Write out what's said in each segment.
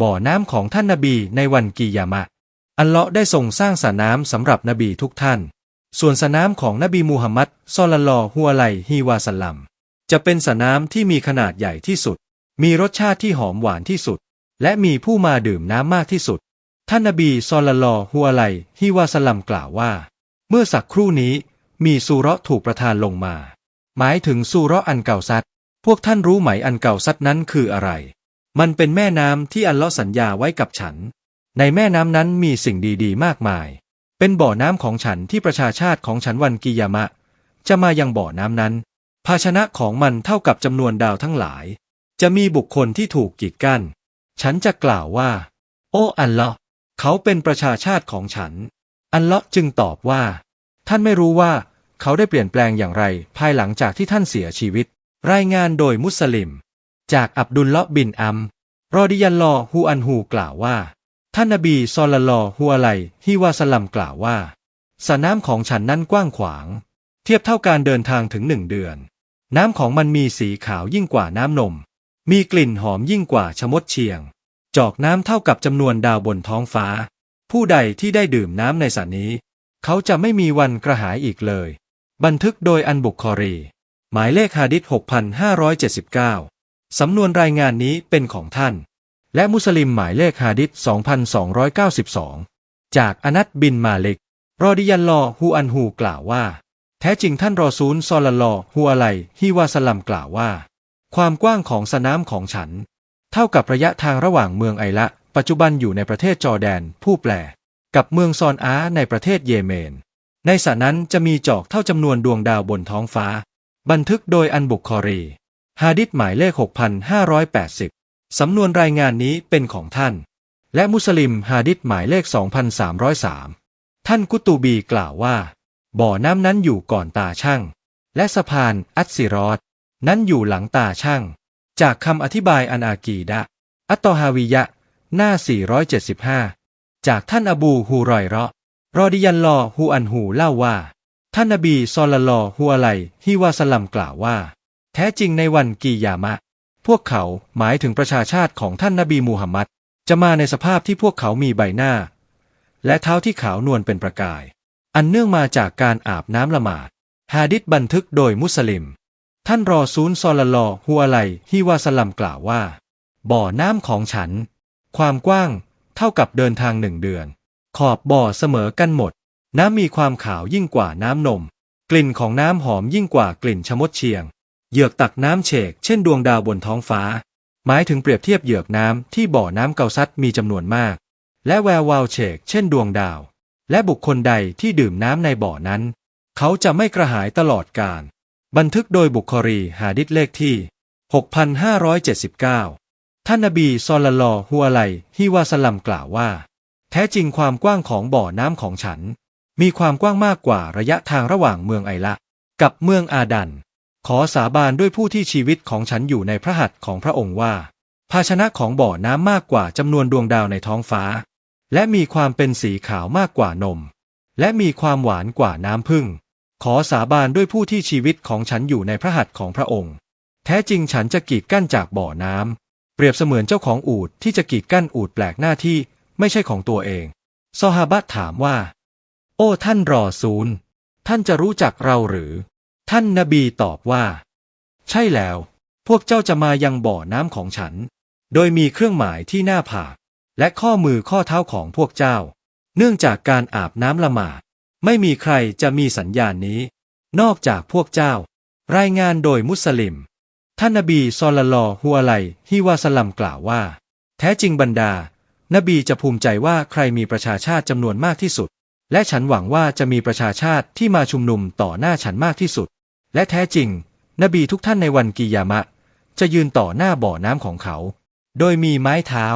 บ่อน้ำของท่านนบีในวันกิยามะ อัลเลาะห์ได้ทรงสร้างสระน้ำสำหรับนบีทุกท่าน ส่วนสระน้ำของนบีมูฮัมมัดซอลลัลลอฮุอะลัยฮิวาสัลลัม จะเป็นสระน้ำที่มีขนาดใหญ่ที่สุด มีรสชาติที่หอมหวานที่สุด และมีผู้มาดื่มน้ำมากที่สุด ท่านนบีซอลลัลลอฮุอะลัยฮิวาสัลลัมกล่าวว่า เมื่อสักครู่นี้มีซูเราะถูกประทานลงมา หมายถึงซูเราะอันเก่าซัดพวกท่านรู้ไหมอันเก่าซัดนั้นคืออะไร มันเป็นแม่น้ำที่อัลเลอฮ์สัญญาไว้กับฉัน ในแม่น้ำนั้นมีสิ่งดีๆ มากมาย เป็นบ่อน้ำของฉันที่ประชาชาติของฉันวันกิยามะ จะมายังบ่อน้ำนั้น ภาชนะของมันเท่ากับจำนวนดาวทั้งหลาย จะมีบุคคลที่ถูกกีดกั้น ฉันจะกล่าวว่า โอ้อัลเลอฮ์เขาเป็นประชาชาติของฉัน อัลเลาะห์จึงตอบว่า ท่านไม่รู้ว่าเขาได้เปลี่ยนแปลงอย่างไร ภายหลังจากที่ท่านเสียชีวิต รายงานโดยมุสลิม จากอับดุลเลาะห์บินอัม รอดิยัลลอฮูอันฮูกล่าวว่า ท่านนบีซอลลัลลอฮุอะลัยฮิวาสลัมกล่าวว่าสระน้ำของฉันนั้นกว้างขวาง เทียบเท่าการเดินทางถึงหนึ่งเดือน น้ำของมันมีสีขาวยิ่งกว่าน้ำนม มีกลิ่นหอมยิ่งกว่าชมดเชียง จอกน้ำเท่ากับจำนวนดาวบนท้องฟ้า ผู้ใดที่ได้ดื่มน้ำในสระนี้ เขาจะไม่มีวันกระหายอีกเลย บันทึกโดยอันบุคคอรี หมายเลขฮะดิษ6579 สำนวนรายงานนี้เป็นของท่าน และมุสลิมหมายเลขฮะดิษ2292 จากอนัตบินมาลิก รอดิยัลลอฮูอันฮูกล่าวว่า แท้จริงท่านรอซูลซอลลอฮูอะลัยฮิวาสลัมกล่าวว่า ความกว้างของสนามของฉัน เท่ากับระยะทางระหว่างเมืองไอละ ปัจจุบันอยู่ในประเทศจอร์แดน ผู้แปล กับเมืองซอนอาในประเทศเยเมน ในสระนั้นจะมีจอกเท่าจำนวนดวงดาวบนท้องฟ้า บันทึกโดยอันบุคคอรี ฮะดิษหมายเลข 6580 สำนวนรายงานนี้เป็นของท่าน และมุสลิมฮะดิษหมายเลข 2303 ท่านกุตูบีกล่าวว่า บ่อน้ำนั้นอยู่ก่อนตาช่าง และสะพานอัตซิรอดนั้นอยู่หลังตาช่าง จากคำอธิบายอันอากีดะ อัตตฮาวิยะ หน้า 475 จากท่านอบูฮูรอยเราะห์รอดิยัลลอฮูอันฮูเล่าว่า ท่านนบีซอลลลอฮุอะลัยฮิวาสลัมกล่าวว่า แท้จริงในวันกียามะ พวกเขาหมายถึงประชาชาติของท่านนบีมูฮัมมัดจะมาในสภาพที่พวกเขามีใบหน้า และเท้าที่ขาวนวลเป็นประกาย อันเนื่องมาจากการอาบน้ำละหมาดฮะดิษบันทึกโดยมุสลิม ท่านรอซูลซอลลัลลอฮุอะลัยฮิวาสลัมกล่าวว่า บ่อน้ำของฉัน ความกว้างเท่ากับเดินทางหนึ่งเดือน ขอบบ่อเสมอกันหมด น้ำมีความขาวยิ่งกว่าน้ำนม กลิ่นของน้ำหอมยิ่งกว่ากลิ่นชะมดเชียง เหยือกตักน้ำเฉกเช่นดวงดาวบนท้องฟ้า หมายถึงเปรียบเทียบเหยือกน้ำที่บ่อน้ำเกาซัดมีจำนวนมาก และแวววาวเฉกเช่นดวงดาว และบุคคลใดที่ดื่มน้ำในบ่อนั้น เขาจะไม่กระหายตลอดกาลบันทึกโดยบุคครีหาดิษเลขที่ 6579 ท่านนบีซอลลัลลอฮุอะลัยฮิวาสลัมกล่าวว่า แท้จริงความกว้างของบ่อน้ำของฉัน มีความกว้างมากกว่าระยะทางระหว่างเมืองไอละ กับเมืองอาดัน ขอสาบานด้วยผู้ที่ชีวิตของฉันอยู่ในพระหัตถ์ของพระองค์ว่า ภาชนะของบ่อน้ำมากกว่าจำนวนดวงดาวในท้องฟ้า และมีความเป็นสีขาวมากกว่านม และมีความหวานกว่าน้ำผึ้งขอสาบานด้วยผู้ที่ชีวิตของฉันอยู่ในพระหัตถ์ของพระองค์ แท้จริงฉันจะกีดกั้นจากบ่อน้ำเปรียบเสมือนเจ้าของอูฐที่จะกีดกั้นอูฐแปลกหน้าที่ไม่ใช่ของตัวเองซอฮาบะถามว่า โอ้ท่านรอซูลท่านจะรู้จักเราหรือ ท่านนบีตอบว่า ใช่แล้ว พวกเจ้าจะมายังบ่อน้ำของฉัน โดยมีเครื่องหมายที่หน้าผากและข้อมือข้อเท้าของพวกเจ้า เนื่องจากการอาบน้ำละหมาดไม่มีใครจะมีสัญญาณนี้ นอกจากพวกเจ้า รายงานโดยมุสลิม ท่านนบีซอลลัลลอฮุอะลัยฮิวาสลัมกล่าวว่า แท้จริงบรรดา นบีจะภูมิใจว่าใครมีประชาชาติจำนวนมากที่สุด และฉันหวังว่าจะมีประชาชาติที่มาชุมนุมต่อหน้าฉันมากที่สุด และแท้จริง นบีทุกท่านในวันกิยามะ จะยืนต่อหน้าบ่อน้ำของเขา โดยมีไม้เท้า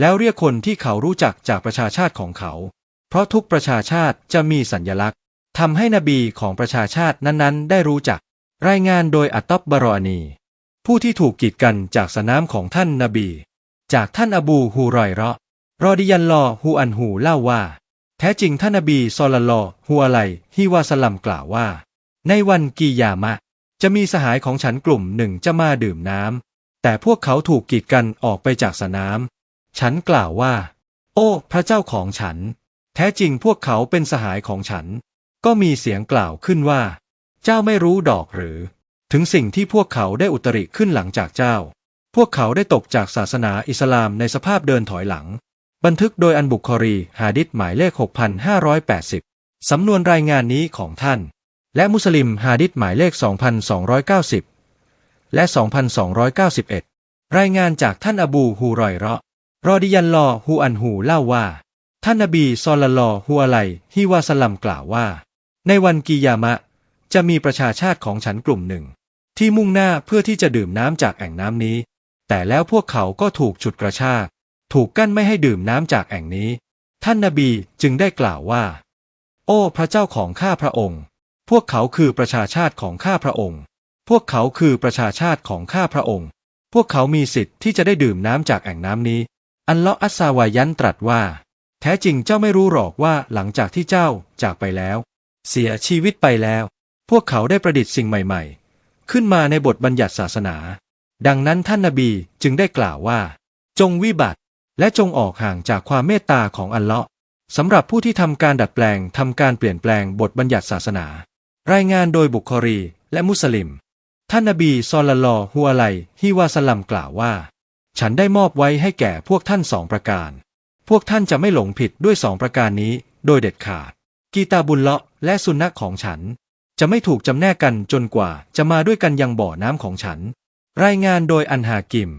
แล้วเรียกคนที่เขารู้จักจากประชาชาติของเขา เพราะทุกประชาชาติจะมีสัญญลักษณ์ทำให้นบีของประชาชาตินั้นๆ ได้รู้จัก รายงานโดยอัตตบบรอนี ผู้ที่ถูกกีดกันจากสนามของท่านนบี จากท่านอบูฮูรอยเราะรอดิยันลอฮูอันฮูเล่าว่า แท้จริงท่านนบีซอลลัลลอฮูอะลัยฮิวาสลัมกล่าวว่า ในวันกียามะ จะมีสหายของฉันกลุ่มหนึ่งจะมาดื่มน้ำแต่พวกเขาถูกกีดกันออกไปจากสนาม ฉันกล่าวว่า โอ้ พระเจ้าของฉัน แท้จริงพวกเขาเป็นสหายของฉัน ก็มีเสียงกล่าวขึ้นว่า เจ้าไม่รู้ดอกหรือ ถึงสิ่งที่พวกเขาได้อุตริขึ้นหลังจากเจ้า พวกเขาได้ตกจากศาสนาอิสลามในสภาพเดินถอยหลัง บันทึกโดยอันบุคอรีหาดิษหมายเลข 6580 สำนวนรายงานนี้ของท่าน และมุสลิมหาดิษหมายเลข 2290 และ 2291 รายงานจากท่านอบูฮูรอยเราะรอดิยันลอฮูอันฮูเล่าว่า ท่านนบีซอลลลอฮุอะลัยฮิวาสลัมกล่าวว่า ในวันกิยามะ จะมีประชาชาติของฉันกลุ่มหนึ่ง ที่มุ่งหน้าเพื่อที่จะดื่มน้ำจากแอ่งน้ำนี้ แต่แล้วพวกเขาก็ถูกฉุดกระชาก ถูกกั้นไม่ให้ดื่มน้ำจากแอ่งนี้ ท่านนบีจึงได้กล่าวว่า โอ้พระเจ้าของข้าพระองค์ พวกเขาคือประชาชาติของข้าพระองค์ พวกเขาคือประชาชาติของข้าพระองค์ พวกเขามีสิทธิ์ที่จะได้ดื่มน้ำจากแอ่งน้ำนี้ อันเลาะอัสซาวายันตรัสว่า แท้จริงเจ้าไม่รู้หรอกว่าหลังจากที่เจ้าจากไปแล้ว เสียชีวิตไปแล้ว พวกเขาได้ประดิษฐ์สิ่งใหม่ ๆ ขึ้นมาในบทบัญญัติศาสนา ดังนั้นท่านนบีจึงได้กล่าวว่า จงวิบัติ และจงออกห่างจากความเมตตาของอัลเลาะห์สำหรับผู้ที่ทำการดัดแปลงทำการเปลี่ยนแปลงบทบัญญัติศาสนา รายงานโดยบุคครี และมุสลิม ท่านนบีซอลลัลลอฮุอะลัยฮิวาสลัมกล่าวว่า ฉันได้มอบไว้ให้แก่พวกท่านสองประการ พวกท่านจะไม่หลงผิดด้วยสองประการนี้ โดยเด็ดขาด กีตาบุลเลาะและสุนนะของฉัน จะไม่ถูกจำแนกกันจนกว่าจะมาด้วยกันยังบ่อน้ำของฉัน รายงานโดยอันฮากิม